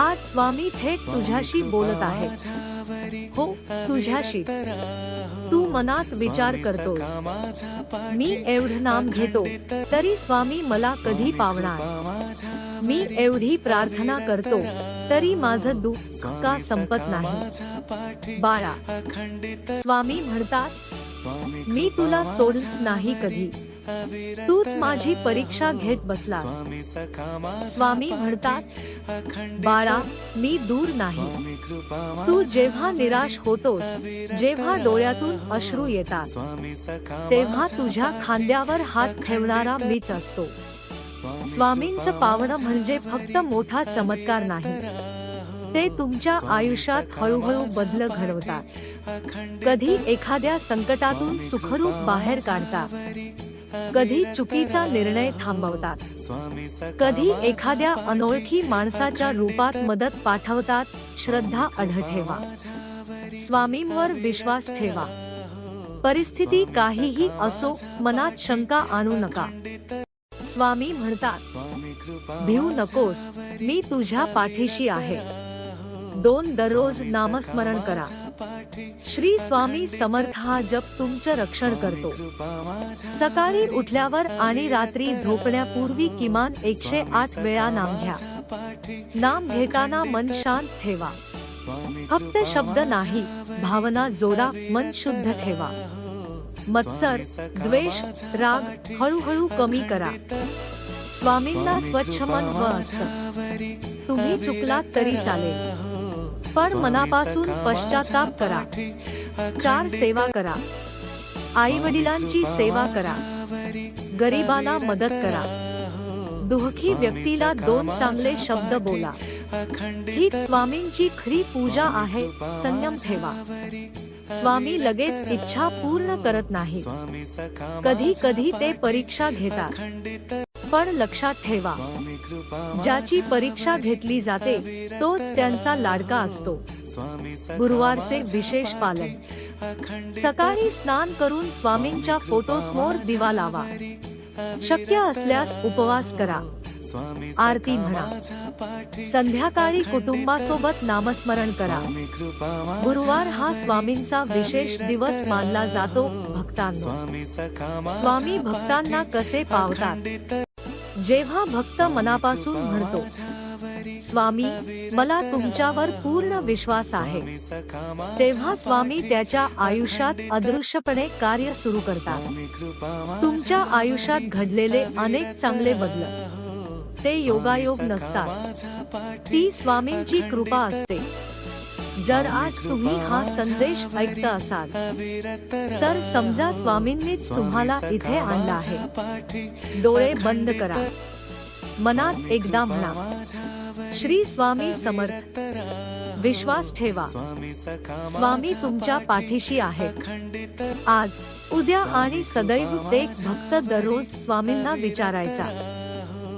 आज स्वामी थेट तुझ्याशी बोलत आहेत. हो तुझ्याशीच. तू मनात विचार करतोस. मी एवढं नाम घेतो तरी स्वामी मला कधी पावणार? मी एवढी प्रार्थना करतो तरी माझं दुःख का संपत नाही? बाळा स्वामी म्हणतात मी तुला सोडच नाही कधी. तूच माझी परीक्षा घेत बसलास. स्वामी म्हणतात बाळा मी दूर नाही. तू जेव्हा निराश होतोस जेव्हा डोळ्यातून अश्रू येतात तेव्हा तुझ्या खांद्यावर हात ठेवणारा मीच असतो. स्वामींचं पावणं म्हणजे फक्त मोठा चमत्कार नाही. ते तुमच्या आयुष्यात हळूहळू बदल घडवतात. कधी एखाद्या संकटातून सुखरूप बाहेर काढतात कधी चुकीचा निर्णय थांबवतात. कधी एखाद्या अनोळखी माणसाच्या रूपात मदत पाठवतात. श्रद्धा अढ ठेवा. स्वामींवर विश्वास ठेवा. परिस्थिती काहीही असो मनात शंका आणू नका. स्वामी म्हणतात भिऊ नकोस. मी तुझ्या पाठीशी आहे. दोन दररोज नामस्मरण करा. श्री स्वामी समर्थ हा जप तुमचं रक्षण करतो. सकाळी उठल्यावर आणि रात्री झोपण्यापूर्वी किमान एकशे आठ वेळा नाम घ्या. नाम घेताना मन शांत ठेवा. फक्त शब्द नाही भावना जोडा मन शुद्ध ठेवा. मत्सर द्वेष राग हळूहळू कमी करा. स्वामींना स्वच्छ मन हवं असतं. तुम्ही चुकलात तरी चालेल. पण मनापासून पश्चाताप करा. चार सेवा करा. आई वडिलांची सेवा करा. गरीबाला मदत करा. दुःखी व्यक्तीला दोन चांगले शब्द बोला. ही स्वामींची खरी पूजा आहे संयम ठेवा. स्वामी लगेच इच्छा पूर्ण करत नाही कधी कधी ते परीक्षा घेतात. पण लक्षात ठेवा. ज्याची परीक्षा घेतली जाते तोच त्यांचा लाडका असतो. गुरुवारचे विशेष पालन. सकाळी स्नान करून स्वामींच्या फोटोसमोर दिवा लावा. शक्य असल्यास उपवास करा. आरती म्हणा. संध्याकाळी कुटुंबासोबत नामस्मरण करा. गुरुवार हा स्वामींचा विशेष दिवस मानला जातो भक्तांना. स्वामी भक्तांना कसे पावतात? जेव्हा भक्त मनापासून म्हणतो स्वामी मला तुमच्यावर पूर्ण विश्वास आहे. तेव्हा स्वामी त्याच्या आयुष्यात अदृश्यपणे कार्य सुरू करतात. तुमच्या आयुष्यात घडलेले अनेक चांगले बदल. ते योगायोग नसतात. ती स्वामींची कृपा असते. जर आज तुम्ही हा संदेश ऐकत असाल तर समजा स्वामींनीच तुम्हाला इथे आणला आहे. डोळे बंद करा. मनात एकदा म्हणा श्री स्वामी समर्थ विश्वास ठेवा. स्वामी तुमच्या पाठीशी आहेत. आज उद्या आणि सदैव एक भक्त दररोज स्वामींना विचारायचा.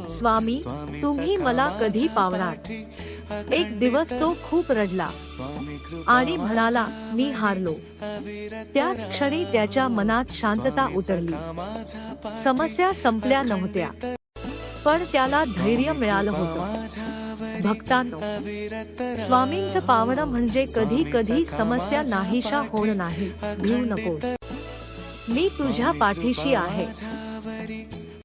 स्वामी तुम्ही मला कधी पावणार? एक दिवस तो खूप रडला आणि म्हणाला मी हारलो. त्याच क्षणी त्याच्या मनात शांतता उतरली. समस्या संपल्या नव्हत्या पण त्याला धैर्य मिळालं होतं. भक्तांनो स्वामींचं पावणं म्हणजे कधी कधी समस्या नाहीशा होण नाही. घेऊ नकोस. मी तुझ्या पाठीशी आहे.